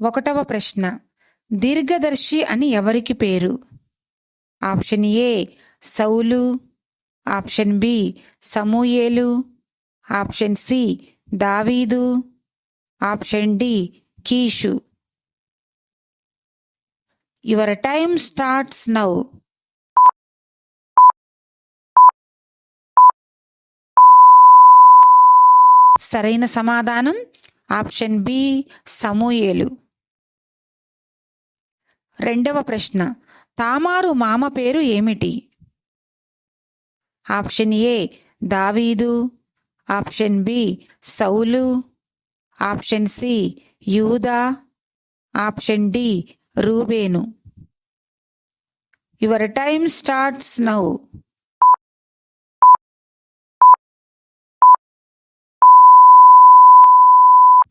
ఒకటవ ప్రశ్న. దీర్ఘదర్శి అని ఎవరికి పేరు? ఆప్షన్ ఏ సౌలు. ఆప్షన్ బి సమూయేలు. ఆప్షన్ సి దావీదు. ఆప్షన్ డి కీషు. యువర్ టైమ్ స్టార్ట్స్ నౌ సరైన సమాధానం? ఆప్షన్ బి సమూయేలు. రెండవ ప్రశ్న తామారు మామ పేరు ఏమిటి? ఆప్షన్ ఏ దావీదు. ఆప్షన్ బి సౌలు. ఆప్షన్ సి యూదా. ఆప్షన్ డి రూబేను. యువర్ టైమ్ స్టార్ట్స్ నౌ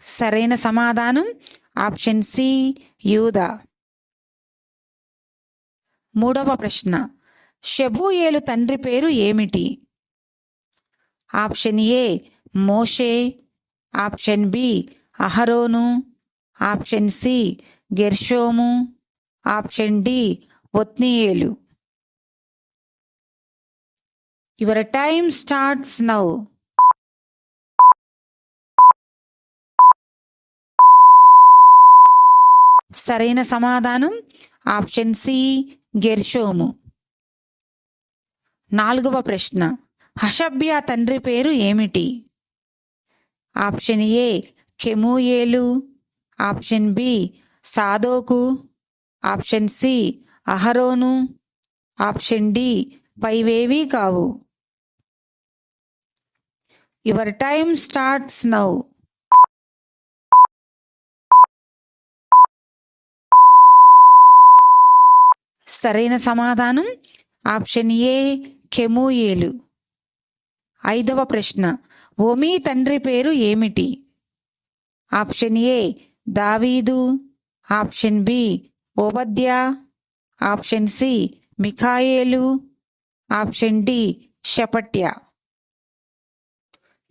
సరైన సమాధానం ఆప్షన్ సి యూదా. మూడవ ప్రశ్న. షబూయేలు తండ్రి పేరు ఏమిటి? ఆప్షన్ ఏ మోషే. ఆప్షన్ బి అహరోను. ఆప్షన్ సి గెర్షోము. ఆప్షన్ డి ఒత్నియేలు. యువర్ టైమ్ స్టార్ట్స్ నౌ సరైన సమాధానం. ఆప్షన్ సి గెర్షోము. నాలుగవ ప్రశ్న. హషబ్య తండ్రి పేరు ఏమిటి? ఆప్షన్ ఏ కెమూయేలు. ఆప్షన్ బి సాదోకు. ఆప్షన్ సి అహరోను. ఆప్షన్ డి పైవేవీ కావు. యువర్ టైమ్ స్టార్ట్స్ నౌ సరైన సమాధానం? ఆప్షన్ ఏ కెమూయేలు. ఐదవ ప్రశ్న ఓమీ తండ్రి పేరు ఏమిటి? ఆప్షన్ ఏ దావీదు. ఆప్షన్ బి ఓబద్య. ఆప్షన్ సి మిఖాయేలు. ఆప్షన్ డి షపట్య.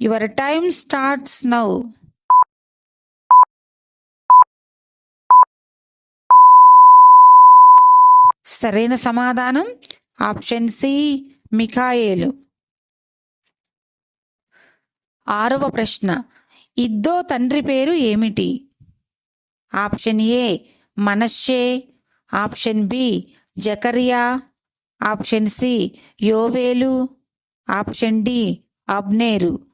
యువర్ టైమ్ స్టార్ట్స్ నౌ సరైన సమాధానం? ఆప్షన్ సి మిఖాయేలు. ఆరవ ప్రశ్న. ఇద్దో తండ్రి పేరు ఏమిటి? ఆప్షన్ ఏ మనశ్శే ఆప్షన్ బి జకరియా. ఆప్షన్ సి యోవేలు. ఆప్షన్ డి అబ్నేరు.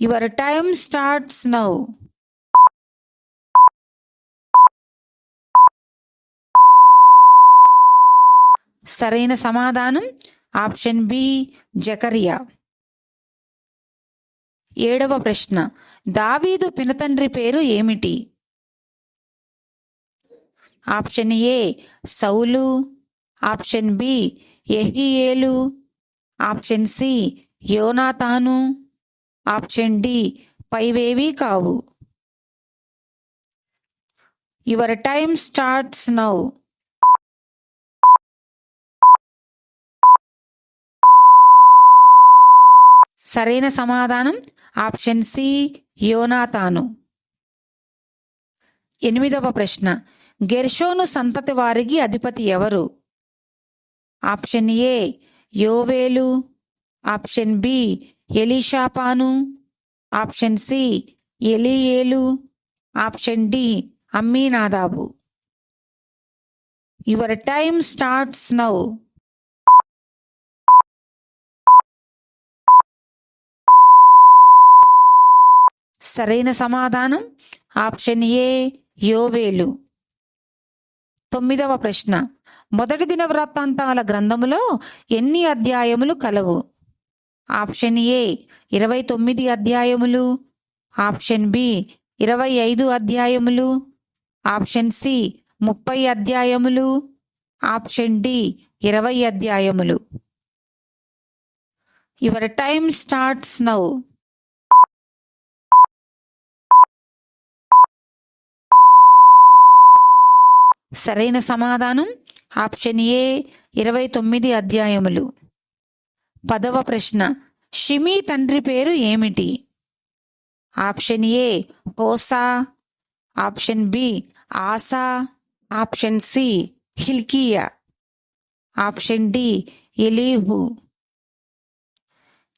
యువర్ టైమ్ స్టార్ట్స్ నౌ సరైన సమాధానం? ఆప్షన్ బి జకరియా. ఏడవ ప్రశ్న. దావీదు పినతండ్రి పేరు ఏమిటి? ఆప్షన్ ఏ సౌలు. ఆప్షన్ బి ఎహియేలు ఆప్షన్ సి యోనాతాను. ఆప్షన్ డి పైవేవీ కావు. Your time starts now. సరైన సమాధానం? ఆప్షన్ సి యోనాతాను. ఎనిమిదవ ప్రశ్న. గెర్షోను సంతతి వారికి అధిపతి ఎవరు? ఆప్షన్ ఏ యోవేలు. ఆప్షన్ బి ఎలీషాపాను. ఆప్షన్ సి ఎలియేలు. Option D Amminadab. Your time starts now. సరైన సమాధానం? ఆప్షన్ ఏ యోవేలు. తొమ్మిదవ ప్రశ్న. మొదటి దిన వృత్తాంతాల గ్రంథములో ఎన్ని అధ్యాయములు కలవు? ఆప్షన్ ఏ ఇరవై తొమ్మిది అధ్యాయములు. ఆప్షన్ బి ఇరవై ఐదు అధ్యాయములు. ఆప్షన్ సి ముప్పై అధ్యాయములు. ఆప్షన్ డి ఇరవై అధ్యాయములు. Your time starts now. సరైన సమాధానం? ఆప్షన్ ఏ ఇరవై తొమ్మిది అధ్యాయములు. పదవ ప్రశ్న షిమీ తండ్రి పేరు ఏమిటి? ఆప్షన్ ఏ హోసా. ఆప్షన్ బి ఆసా. ఆప్షన్ సి హిల్కియా. ఆప్షన్ డి ఎలీహు.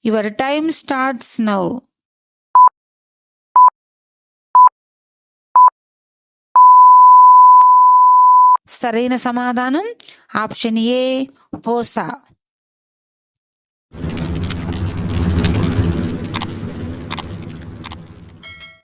యువర్ టైమ్ స్టార్ట్స్ నౌ సరైన సమాధానం ఆప్షన్ ఏ హోసా.